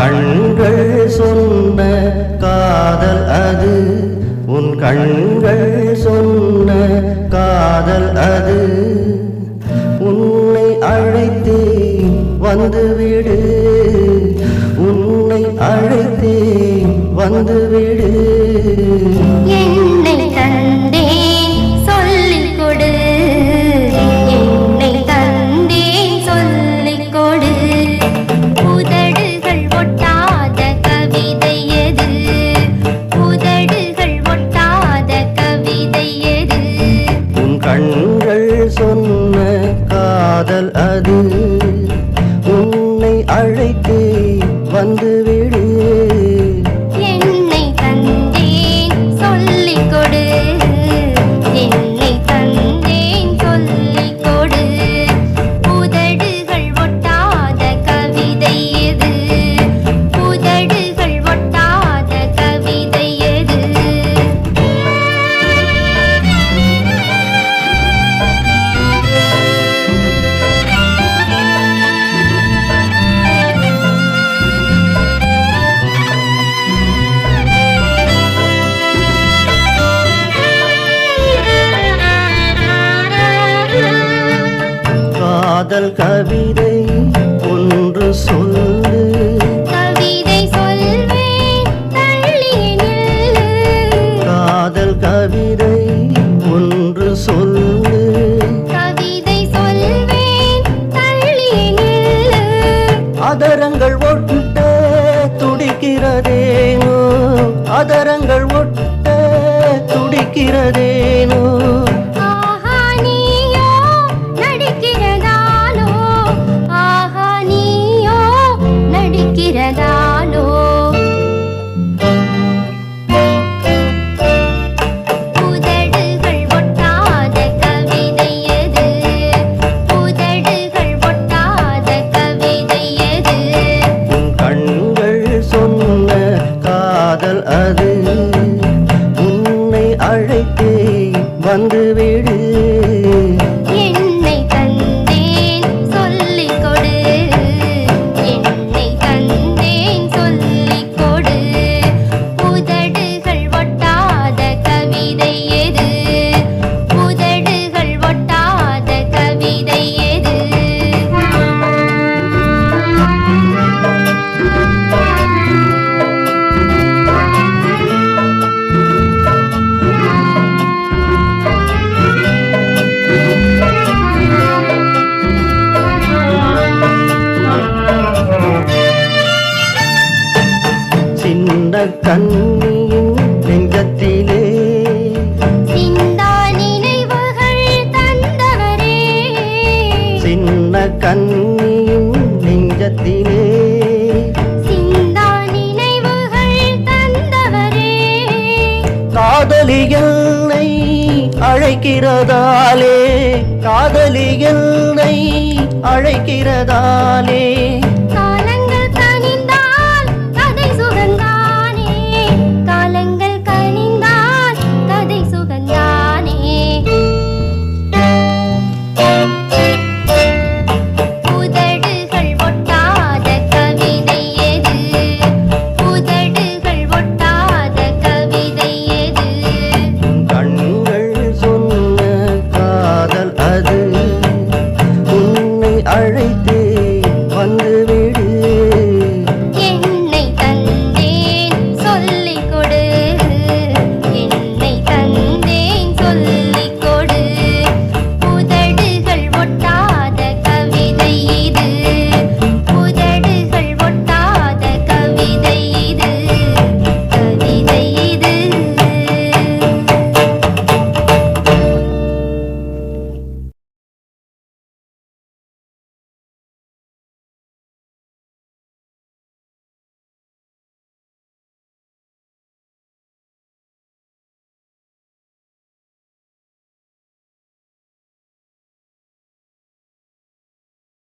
கண்கள் சொன்ன காதல் அது. உன் கண்கள் சொன்ன காதல் அது. உன்னை அழைத்தேன் வந்துவிடு. உன்னை அழைத்தேன் வந்துவிடு. என்னை கண்டேன். Exacto. காதல் கவிதை ஒன்று சொல்லு. கவிதை காதல் கவிதை ஒன்று சொல்லு. கவிதை அதரங்கள் ஒட்ட துடிக்கிறதேனோ? அதரங்கள் ஒட்ட துடிக்கிறதேனோ? அழைத்தேன் வந்துவிடு கண்ணியின் நெஞ்சத்திலே. சின்ன கண்ணியின் நெஞ்சத்திலே. காதலி என்னை அழைக்கிறதாலே. காதலி என்னை அழைக்கிறதாலே.